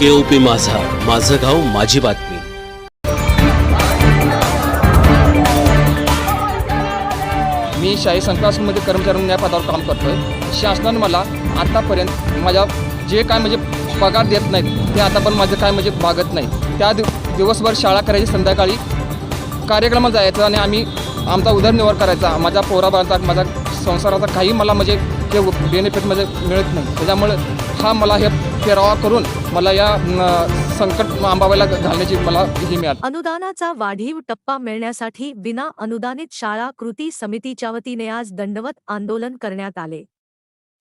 केओपी माझा. माझं गाव माझी बातमी. मी शाही संस्थामध्ये कर्मचारी म्हणून या पदावर काम करतोय. शासनानं मला आतापर्यंत माझ्या जे काय म्हणजे पगार देत नाहीत ते आता पण माझं काय म्हणजे मागत नाही. त्या दिव दिवसभर शाळा करायची संध्याकाळी कार्यक्रमात जायचं आणि आम्ही आमचा उदरनिर्वाह करायचा. माझ्या पोराबाळाचा माझ्या संसाराचा काही मला म्हणजे हे बेनिफिट म्हणजे मिळत नाही. त्याच्यामुळे हा मला हे फेरावा करून मला या संकट आंबावायला घालण्याची मला ही मिळाली. अनुदानाचा वाढीव टप्पा मिळण्यासाठी विना अनुदानित शाळा कृती समितीच्या वतीने आज दंडवत आंदोलन करण्यात आले.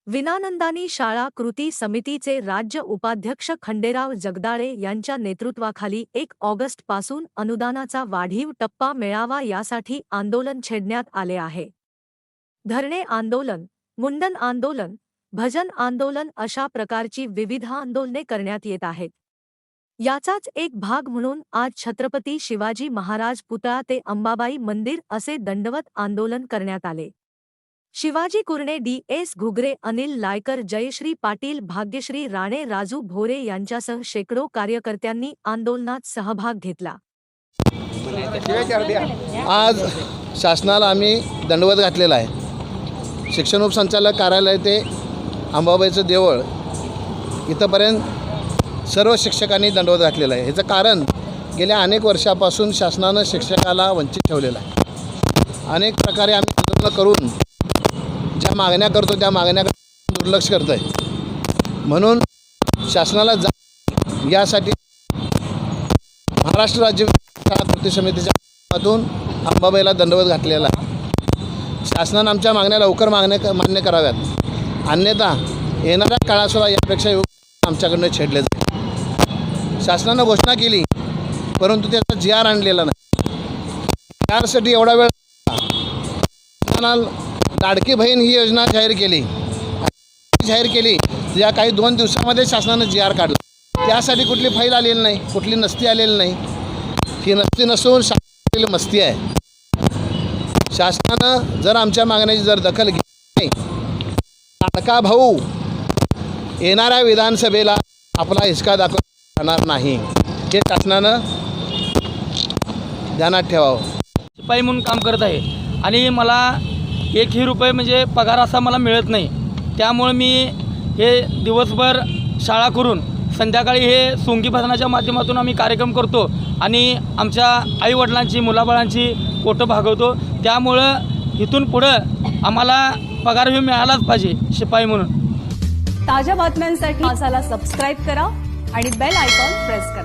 विनानंदानी शाळा कृती समितीचे राज्य उपाध्यक्ष खंडेराव जगदाळे यांच्या नेतृत्वाखाली एक ऑगस्टपासून अनुदानाचा वाढीव टप्पा मिळावा यासाठी आंदोलन छेडण्यात आले आहे. धरणे आंदोलन मुंडन आंदोलन भजन आंदोलन अशा प्रकारची विविध आंदोलने करण्यात येत आहेत. याचाच एक भाग म्हणून आज छत्रपती शिवाजी महाराज पुतळा ते अंबाबाई मंदिर असे दंडवत आंदोलन करण्यात आले. शिवाजी कुरणे डी. एस. घुगरे अनिल लायकर जयश्री पाटील भाग्यश्री राणे राजू भोरे यांच्यासह शेकडो कार्यकर्त्यांनी आंदोलनात सहभाग घेतला. आज शासनाला आम्ही दंडवत घातलेला आहे. शिक्षण उपसंचालक कार्यालय ते अंबाबाईचं देवळ इथंपर्यंत सर्व शिक्षकांनी दंडवत घातलेला आहे. ह्याचं कारण गेल्या अनेक वर्षापासून शासनानं शिक्षकाला वंचित ठेवलेलं आहे. अनेक प्रकारे आम्ही आंदोलनं करून ज्या मागण्या करतो त्या मागण्याकडे दुर्लक्ष करतो आहे म्हणून शासनाला जा यासाठी महाराष्ट्र राज्य शाळा कृती समितीच्या माध्यमातून अंबाबाईला दंडवत घातलेला आहे. शासनानं आमच्या मागण्या लवकर मागण्या मान्य कराव्यात. अन्यथा येणाऱ्या काळासुद्धा यापेक्षा योग्य आमच्याकडनं छेडले जाईल. शासनानं घोषणा केली परंतु त्याचा जी आर आणलेला नाही. जी आरसाठी एवढा वेळ शासनानं लाडकी बहीण ही योजना जाहीर केली. जाहीर केली या काही दोन दिवसामध्ये शासनानं जी आर काढला. त्यासाठी कुठली फाईल आलेली नाही कुठली नसती आलेली नाही. ही नसती नसून शासनातील मस्ती आहे. शासनानं जर आमच्या मागण्याची जर दखल घेतली नाही का भाऊ. येणाऱ्या विधानसभेला आपला हिसका दाखवणार जाणार नाही. हे शासनानं ध्यानात ठेवावं. शिपाई म्हणून काम करत आहे. आणि मला एकही रुपये म्हणजे पगार असा मला मिळत नाही. त्यामुळे मी हे दिवसभर शाळा करून संध्याकाळी हे सोंगी भजनाच्या माध्यमातून आम्ही कार्यक्रम करतो आणि आमच्या आईवडिलांची मुलाबाळांची पोटं भागवतो. त्यामुळं इथून पुढं आम्हाला पगार हे मिळालाच पाहिजे शिपाई म्हणून. ताज्या बातम्यांसाठी मसाला सबस्क्राईब करा आणि बेल आयकॉन प्रेस करा.